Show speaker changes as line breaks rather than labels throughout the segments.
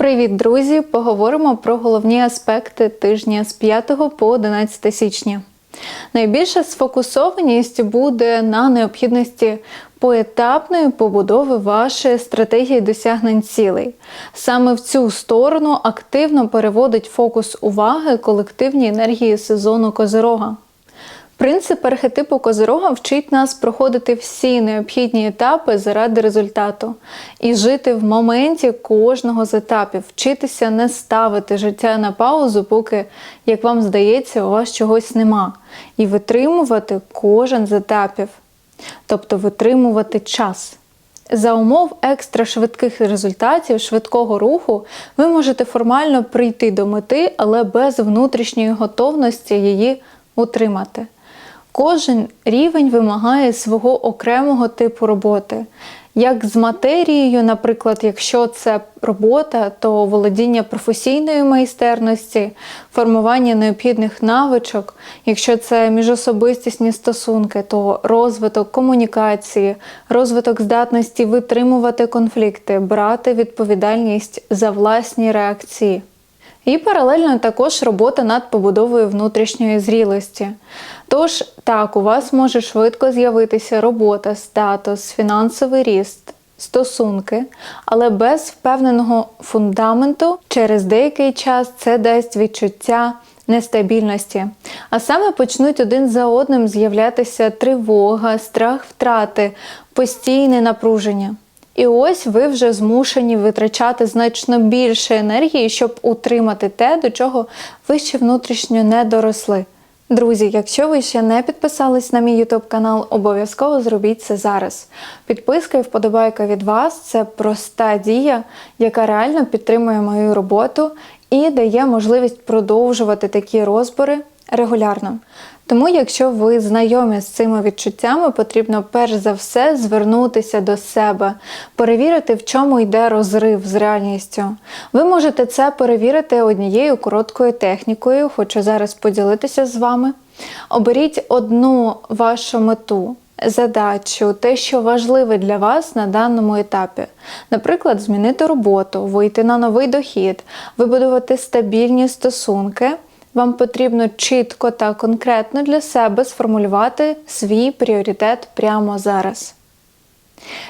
Привіт, друзі! Поговоримо про головні аспекти тижня з 5 по 11 січня. Найбільша сфокусованість буде на необхідності поетапної побудови вашої стратегії досягнень цілей. Саме в цю сторону активно переводить фокус уваги колективні енергії сезону Козирога. Принцип архетипу Козирога вчить нас проходити всі необхідні етапи заради результату і жити в моменті кожного з етапів, вчитися не ставити життя на паузу, поки, як вам здається, у вас чогось нема, і витримувати кожен з етапів, тобто витримувати час. За умов екстра швидких результатів, швидкого руху, ви можете формально прийти до мети, але без внутрішньої готовності її утримати. Кожен рівень вимагає свого окремого типу роботи. Як з матерією, наприклад, якщо це робота, то володіння професійної майстерності, формування необхідних навичок, якщо це міжособистісні стосунки, то розвиток комунікації, розвиток здатності витримувати конфлікти, брати відповідальність за власні реакції. І паралельно також робота над побудовою внутрішньої зрілості. Тож, так, у вас може швидко з'явитися робота, статус, фінансовий ріст, стосунки, але без впевненого фундаменту через деякий час це дасть відчуття нестабільності. А саме почнуть один за одним з'являтися тривога, страх втрати, постійне напруження. І ось ви вже змушені витрачати значно більше енергії, щоб утримати те, до чого ви ще внутрішньо не доросли. Друзі, якщо ви ще не підписались на мій YouTube канал, обов'язково зробіть це зараз. Підписка і вподобайка від вас це проста дія, яка реально підтримує мою роботу і дає можливість продовжувати такі розбори регулярно. Тому, якщо ви знайомі з цими відчуттями, потрібно перш за все звернутися до себе, перевірити, в чому йде розрив з реальністю. Ви можете це перевірити однією короткою технікою, хочу зараз поділитися з вами. Оберіть одну вашу мету. Задачу, те, що важливе для вас на даному етапі. Наприклад, змінити роботу, вийти на новий дохід, вибудувати стабільні стосунки вам потрібно чітко та конкретно для себе сформулювати свій пріоритет прямо зараз.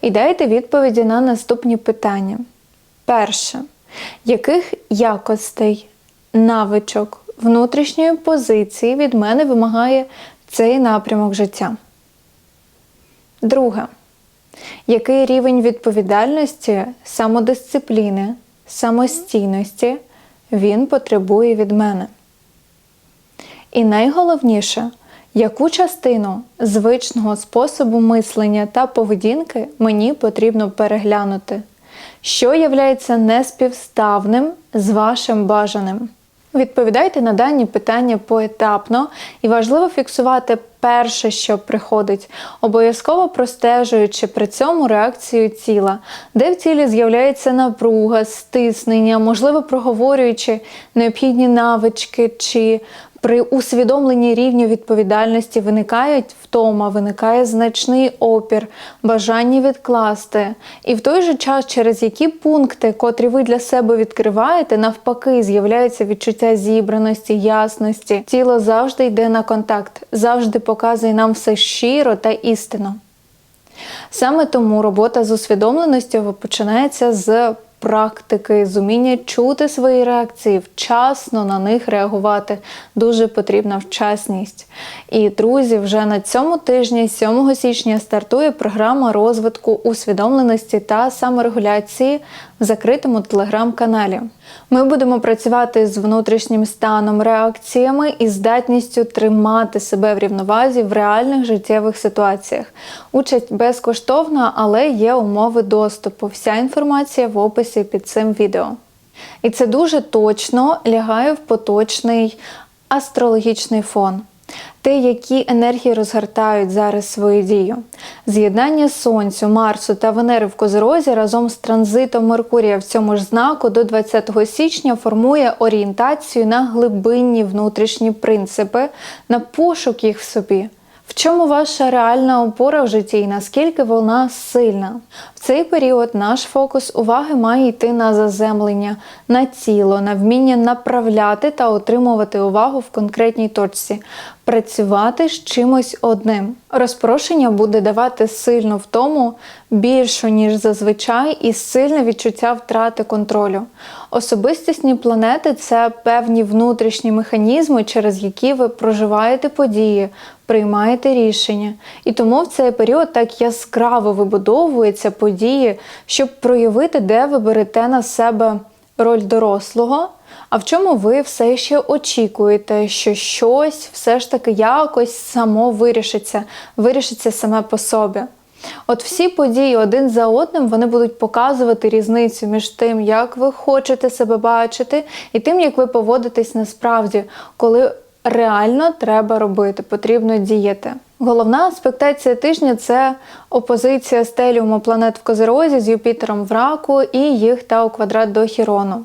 І дайте відповіді на наступні питання. Перше. Яких якостей, навичок, внутрішньої позиції від мене вимагає цей напрямок життя? Друге. Який рівень відповідальності, самодисципліни, самостійності він потребує від мене? І найголовніше, яку частину звичного способу мислення та поведінки мені потрібно переглянути, що являється неспівставним з вашим бажаним. Відповідайте на дані питання поетапно і важливо фіксувати перше, що приходить, обов'язково простежуючи при цьому реакцію тіла, де в тілі з'являється напруга, стиснення, можливо, проговорюючи необхідні навички чи при усвідомленні рівню відповідальності виникають втома, виникає значний опір, бажання відкласти. І в той же час, через які пункти, котрі ви для себе відкриваєте, навпаки, з'являється відчуття зібраності, ясності. Тіло завжди йде на контакт, завжди показує нам все щиро та істинно. Саме тому робота з усвідомленістю починається з практики, з уміння чути свої реакції, вчасно на них реагувати. Дуже потрібна вчасність. І, друзі, вже на цьому тижні, 7 січня, стартує програма розвитку усвідомленості та саморегуляції в закритому телеграм-каналі. Ми будемо працювати з внутрішнім станом, реакціями і здатністю тримати себе в рівновазі в реальних життєвих ситуаціях. Участь безкоштовна, але є умови доступу. Вся інформація в описі під цим відео. І це дуже точно лягає в поточний астрологічний фон те, які енергії розгортають зараз свою дію. З'єднання Сонцю, Марсу та Венери в Козирозі разом з транзитом Меркурія в цьому ж знаку до 20 січня формує орієнтацію на глибинні внутрішні принципи, на пошук їх в собі. В чому ваша реальна опора в житті і наскільки вона сильна? В цей період наш фокус уваги має йти на заземлення, на тіло, на вміння направляти та отримувати увагу в конкретній точці, працювати з чимось одним. Розпрошення буде давати сильну втому більшу, ніж зазвичай, і сильне відчуття втрати контролю. Особистісні планети це певні внутрішні механізми, через які ви проживаєте події, приймаєте рішення. І тому в цей період так яскраво вибудовуються події, щоб проявити, де ви берете на себе роль дорослого, а в чому ви все ще очікуєте, що щось все ж таки якось само вирішиться, вирішиться саме по собі. От всі події один за одним вони будуть показувати різницю між тим, як ви хочете себе бачити, і тим, як ви поводитесь насправді, коли реально треба робити, потрібно діяти. Головна аспектація тижня це опозиція стеліуму планет в Козерозі з Юпітером в раку і їх та у квадрат до Хірону.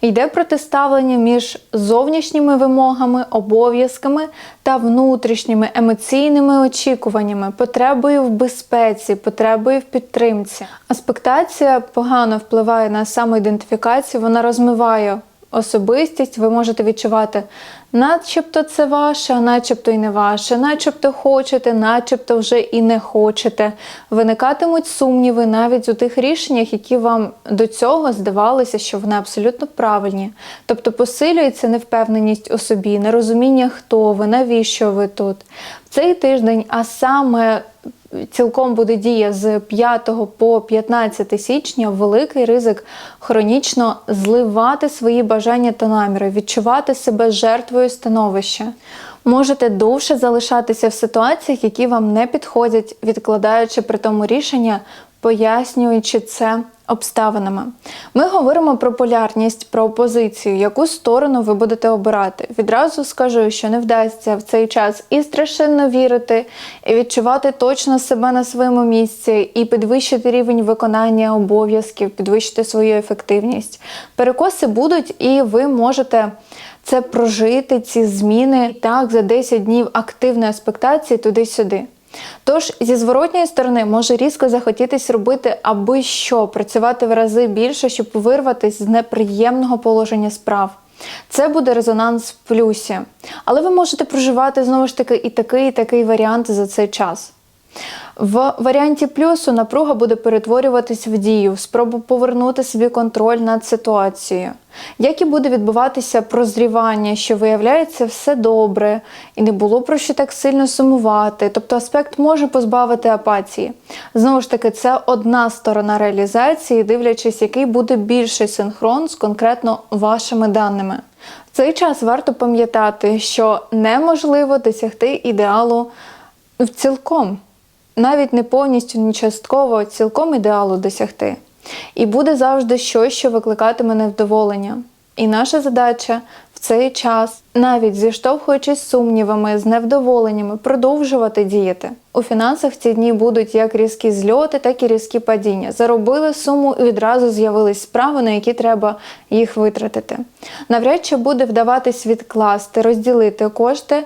Йде протиставлення між зовнішніми вимогами, обов'язками та внутрішніми емоційними очікуваннями, потребою в безпеці, потребою в підтримці. Аспектація погано впливає на самоідентифікацію, вона розмиває особистість, ви можете відчувати, начебто це ваше, а начебто і не ваше, начебто хочете, начебто вже і не хочете. Виникатимуть сумніви навіть у тих рішеннях, які вам до цього здавалося, що вони абсолютно правильні. Тобто посилюється невпевненість у собі, нерозуміння, хто ви, навіщо ви тут. В цей тиждень, а саме цілком буде дія з 5 по 15 січня великий ризик хронічно зливати свої бажання та наміри, відчувати себе жертвою становища. Можете довше залишатися в ситуаціях, які вам не підходять, відкладаючи при тому рішення, пояснюючи це обставинами. Ми говоримо про полярність, про опозицію, яку сторону ви будете обирати. Відразу скажу, що не вдасться в цей час і страшенно вірити, і відчувати точно себе на своєму місці, і підвищити рівень виконання обов'язків, підвищити свою ефективність. Перекоси будуть, і ви можете. Це прожити ці зміни так за 10 днів активної аспектації туди-сюди. Тож зі зворотньої сторони може різко захотітись робити аби що, працювати в рази більше, щоб вирватися з неприємного положення справ. Це буде резонанс в плюсі. Але ви можете проживати знову ж таки і такий, і такий варіант за цей час. В варіанті плюсу напруга буде перетворюватись в дію, спробу повернути собі контроль над ситуацією. Як і буде відбуватися прозрівання, що виявляється все добре, і не було про що так сильно сумувати, тобто аспект може позбавити апатії. Знову ж таки, це одна сторона реалізації, дивлячись, який буде більший синхрон з конкретно вашими даними. В цей час варто пам'ятати, що неможливо досягти ідеалу в цілком навіть не повністю, не частково, цілком ідеалу досягти. І буде завжди щось, що викликатиме невдоволення. І наша задача в цей час, навіть зіштовхуючись сумнівами, з невдоволеннями, продовжувати діяти. У фінансах ці дні будуть як різкі зльоти, так і різкі падіння. Заробили суму і відразу з'явились справи, на які треба їх витратити. Навряд чи буде вдаватись відкласти, розділити кошти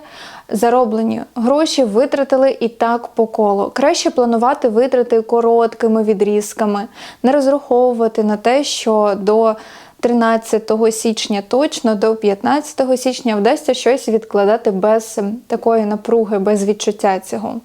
зароблені гроші витратили і так по колу. Краще планувати витрати короткими відрізками, не розраховувати на те, що до 13 січня точно до 15 січня вдасться щось відкладати без такої напруги, без відчуття цього.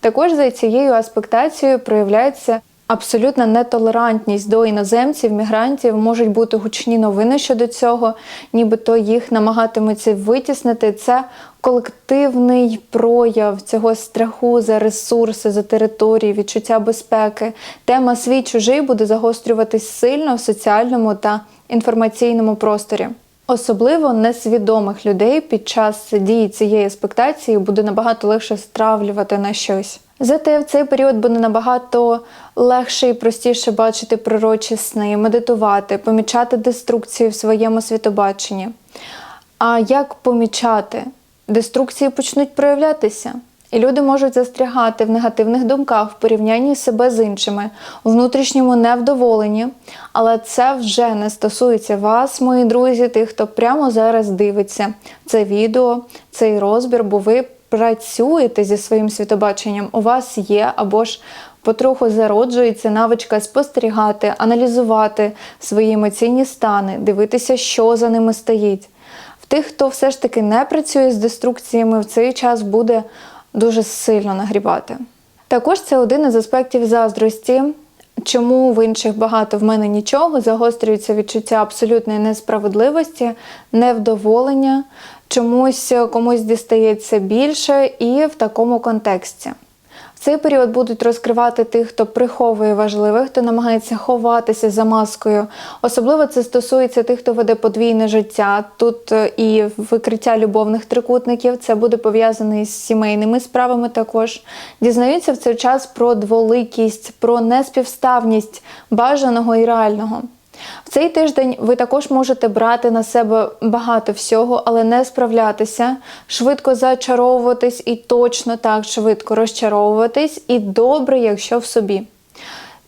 Також за цією аспектацією проявляється абсолютна нетолерантність до іноземців, мігрантів, можуть бути гучні новини щодо цього, нібито їх намагатимуться витіснити. Це колективний прояв цього страху за ресурси, за території, відчуття безпеки. Тема свій чужий буде загострюватись сильно в соціальному та інформаційному просторі. Особливо несвідомих людей під час дії цієї аспектації буде набагато легше стравлювати на щось. Зате в цей період буде набагато легше і простіше бачити пророчі сни, медитувати, помічати деструкцію в своєму світобаченні. А як помічати? Деструкції почнуть проявлятися. І люди можуть застрягати в негативних думках в порівнянні себе з іншими, у внутрішньому невдоволенні. Але це вже не стосується вас, мої друзі, тих, хто прямо зараз дивиться це відео, цей розбір, бо ви працюєте зі своїм світобаченням, у вас є або ж Потроху зароджується навичка спостерігати, аналізувати свої емоційні стани, дивитися, що за ними стоїть. В тих, хто все ж таки не працює з деструкціями, в цей час буде дуже сильно нагрібати. Також це один із аспектів заздрості. Чому в інших багато в мене нічого, загострюється відчуття абсолютної несправедливості, невдоволення, чомусь комусь дістається більше і в такому контексті. Цей період будуть розкривати тих, хто приховує важливе, хто намагається ховатися за маскою. Особливо це стосується тих, хто веде подвійне життя. Тут е, і викриття любовних трикутників, це буде пов'язане із сімейними справами також. Дізнаються в цей час про дволикість, про неспівставність бажаного і реального. В цей тиждень ви також можете брати на себе багато всього, але не справлятися, швидко зачаровуватись і точно так швидко розчаровуватись, і добре, якщо в собі.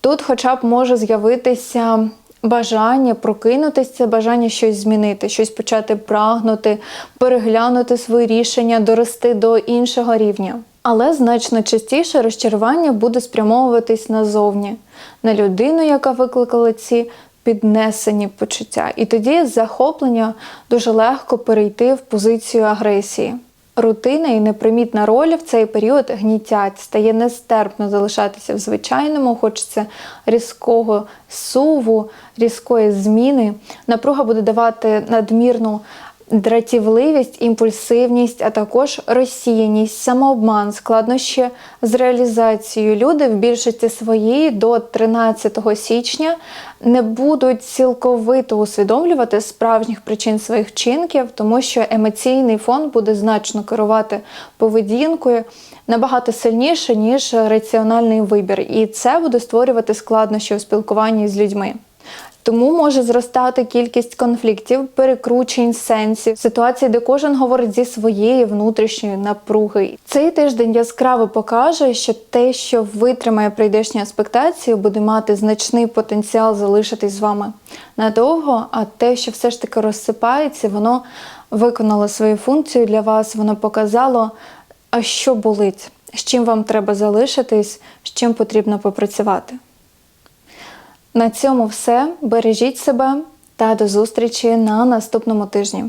Тут, хоча б може з'явитися бажання прокинутися, бажання щось змінити, щось почати прагнути, переглянути свої рішення, дорости до іншого рівня. Але значно частіше розчарування буде спрямовуватись назовні, на людину, яка викликала ці піднесені почуття. І тоді захоплення дуже легко перейти в позицію агресії. Рутина і непримітна роль в цей період гнітять, стає нестерпно залишатися в звичайному, хочеться різкого суву, різкої зміни. Напруга буде давати надмірну дратівливість, імпульсивність, а також розсіяність, самообман, складнощі з реалізацією. Люди в більшості своїй до 13 січня не будуть цілковито усвідомлювати справжніх причин своїх вчинків, тому що емоційний фон буде значно керувати поведінкою набагато сильніше, ніж раціональний вибір. І це буде створювати складнощі у спілкуванні з людьми. Тому може зростати кількість конфліктів, перекручень сенсів, ситуацій, де кожен говорить зі своєї внутрішньої напруги. Цей тиждень яскраво покаже, що те, що витримає прийдешню аспектацію, буде мати значний потенціал залишитись з вами надовго. А те, що все ж таки розсипається, воно виконало свою функцію для вас, воно показало, а що болить, з чим вам треба залишитись, з чим потрібно попрацювати. На цьому все. Бережіть себе та до зустрічі на наступному тижні.